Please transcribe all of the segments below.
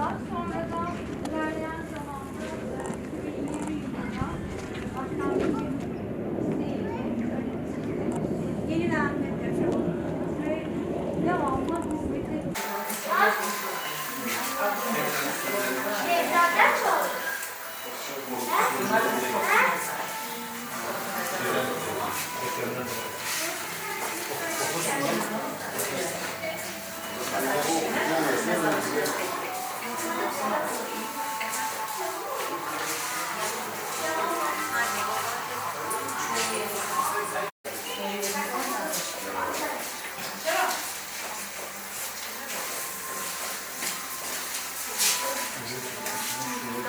Daha sonra da ilerleyen zamanda e, 2020 yılında başkanlık yenilendi deprem oldu ve devamlı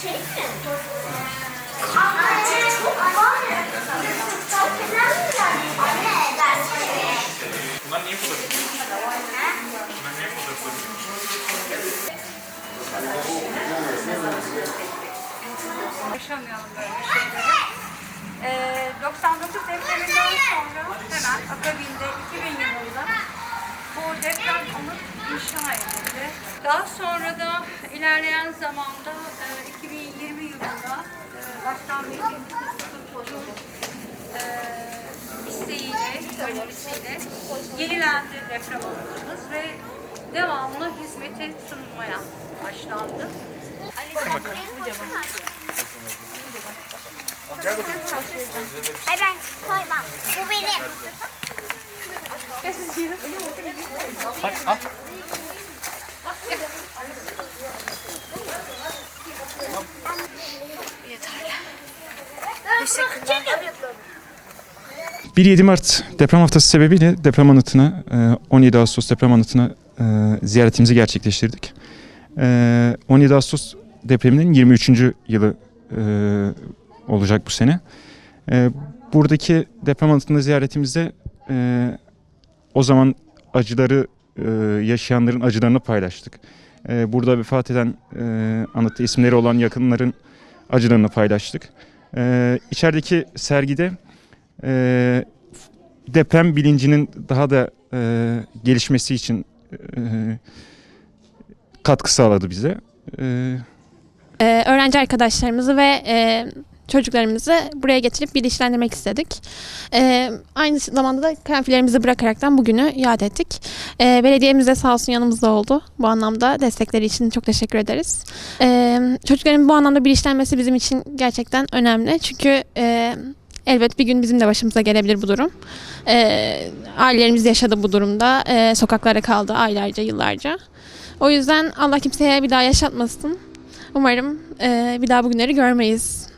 şeyleri. Ee, 99 depreminden sonra hemen akabinde 2000 yılında bu deprem anıt inşa edildi. Daha sonra da ilerleyen zamanda 2020 yılında e, Başkan Vekilimiz Kutlu'nun e, isteğiyle, önerisiyle yenilendi deprem anıtımız ve devamlı hizmete sunulmaya başlandı. Ay ben koymam. Bu benim. Teşekkürler. 1-7 Mart deprem haftası sebebiyle deprem anıtına, e, 17 Ağustos deprem anıtına e, ziyaretimizi gerçekleştirdik. E, 17 Ağustos depreminin 23. yılı e, olacak bu sene. E, Buradaki deprem anıtında ziyaretimizde e, o zaman acıları e, yaşayanların acılarını paylaştık. E, Burada vefat eden e, anıtta isimleri olan yakınların acılarını paylaştık. E, İçerideki sergide e, deprem bilincinin daha da e, gelişmesi için e, katkı sağladı bize. E, Ee, öğrenci arkadaşlarımızı ve e, çocuklarımızı buraya getirip bilinçlendirmek istedik. Ee, aynı zamanda da karanfillerimizi bırakaraktan bugünü yad ettik. Ee, belediyemiz de sağ olsun yanımızda oldu. Bu anlamda destekleri için çok teşekkür ederiz. Ee, çocukların bu anlamda bilinçlenmesi bizim için gerçekten önemli. Çünkü e, elbet bir gün bizim de başımıza gelebilir bu durum. Ee, ailelerimiz yaşadı bu durumda. Ee, sokaklara kaldı aylarca, yıllarca. O yüzden Allah kimseye bir daha yaşatmasın. Umarım e, bir daha bugünleri görmeyiz.